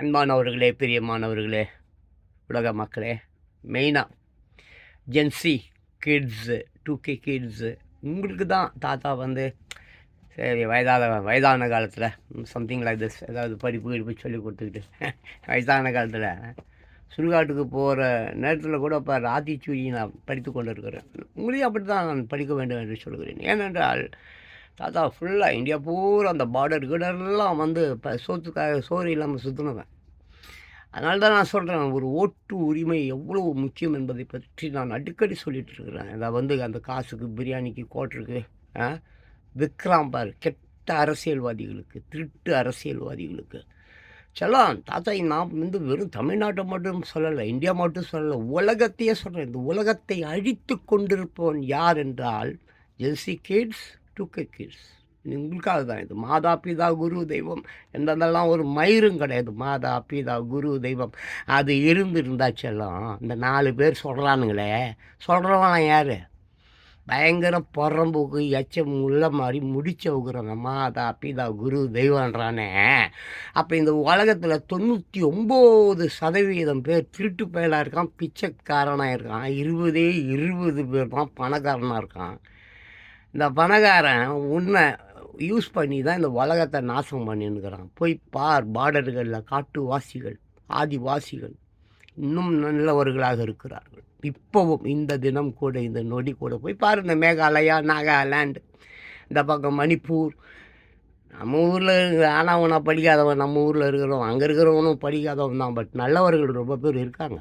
அன்பானவர்களே பிரியமானவர்களே உலக மக்களே மெயினாக gen z kids two K kids உங்களுக்கு தான் தாத்தா வந்து சரி வயதான வயதான காலத்தில் சம்திங் லைக் திஸ் ஏதாவது படிப்பு கிடிப்பு சொல்லி கொடுத்துக்கிட்டு வயதான காலத்தில் சுடுகாட்டுக்கு போகிற நேரத்தில் கூட இப்போ ராத்திச்சூரி நான் படித்து கொண்டு இருக்கிறேன் உங்களையும் அப்படி தான் நான் படிக்க வேண்டும் என்று சொல்கிறேன். ஏனென்றால் தாத்தா ஃபுல்லாக இந்தியா பூரா அந்த பார்டர் கிடர்லாம் வந்து இப்போ சோத்துக்காக சோறு இல்லாமல் சுற்றினவன் அதனால தான் நான் சொல்கிறேன் ஒரு ஓட்டு உரிமை எவ்வளோ முக்கியம் என்பதை பற்றி நான் அடிக்கடி சொல்லிட்டு இருக்கிறேன். அதை வந்து அந்த காசுக்கு பிரியாணிக்கு கோட்டருக்கு விக்ராம் பார் கெட்ட அரசியல்வாதிகளுக்கு திருட்டு அரசியல்வாதிகளுக்கு. செல்லாம் தாத்தா நான் வந்து வெறும் தமிழ்நாட்டை மட்டும் சொல்லலை இந்தியா மட்டும் சொல்லலை உலகத்தையே சொல்கிறேன் இந்த உலகத்தை அழித்து கொண்டிருப்பவன் யார் என்றால் gen z kids two K kids உங்களுக்காக தான் இது. மாதா பிதா குரு தெய்வம் எந்தெந்தெல்லாம் ஒரு மயிரும் கிடையாது. மாதா பிதா குரு தெய்வம். அது இருந்திருந்தாச்செல்லாம் இந்த நாலு பேர் சொல்கிறானுங்களே சொல்கிறவன் யார்? பயங்கர புறம்புக்கு எச்சம் உள்ள மாதிரி முடிச்சவுக்குறாங்க மாதா பிதா குரு தெய்வன்றானே. அப்போ இந்த உலகத்தில் தொண்ணூற்றி ஒம்பது சதவீதம் பேர் திருட்டு பயலாக இருக்கான் பிச்சைக்காரனாக இருக்கான் இருபதே இருபது பேர் தான் பணக்காரனாக இருக்கான். இந்த பணக்காரன் உன்னை யூஸ் பண்ணி தான் இந்த உலகத்தை நாசம் பண்ணின்னுக்கிறான். போய் பார் பார்டர்களில் காட்டுவாசிகள் ஆதிவாசிகள் இன்னும் நல்லவர்களாக இருக்கிறார்கள். இப்போவும் இந்த தினம் கூட இந்த நொடி கூட போய் பாரு இந்த மேகாலயா நாகாலாண்டு இந்த பக்கம் மணிப்பூர். நம்ம ஊரில் ஆனால் படிக்காதவன் நம்ம ஊரில் இருக்கிறவன் அங்கே இருக்கிறவனும் படிக்காதவன் தான். பட் நல்லவர்கள் ரொம்ப பேர் இருக்காங்க.